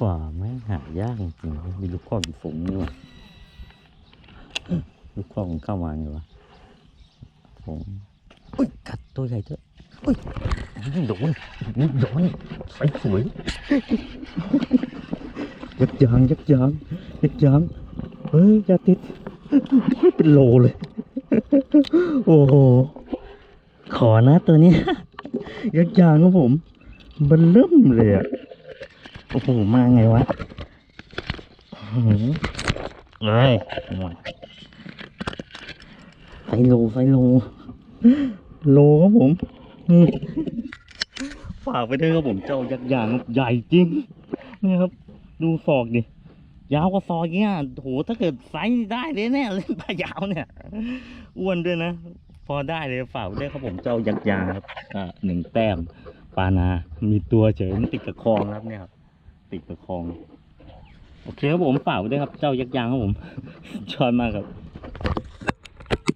ป่าแม่งหายากจริงๆมีลูกคอกอยู่ฝูงนี่วะลูกคอกมันเข้ามาไงวะฝูงอุ้ยกัดตัวใหญ่ด้วยอุ้ยนี่โดนนี่โดนใส่สวยยักยางยักยางยักยางเฮ้ยย่าติดเป็นโลเลย โอ้โห ขอนะตัวนี้ยักยางครับผม มันเริ่มเลยอะ โอ้โหมาไงวะเอ้ยหมดไฟโลไฟโล โลครับผมฝากไปด้วยครับผมเจ้ายักษ์ยางใหญ่จริงนี่ครับ ดูศอกดิยาวกว่าศอกเนี่ยโหถ้าเกิดไซส์ได้เลยเนี่ยเล่นปลายาวเนี่ยอ้วนด้วยนะ พอได้เลยฝากได้วยครับผมเจ้ายักษ์ยางครับอ่าหนึ่งแต้มปานา มีตัวเฉยมันติดกับคลองครับเนี่ยครับ ติดประคอง โอเคครับผมฝากไว้ด้วยครับ เจ้ายักษ์ยางครับผมชอบมากครับ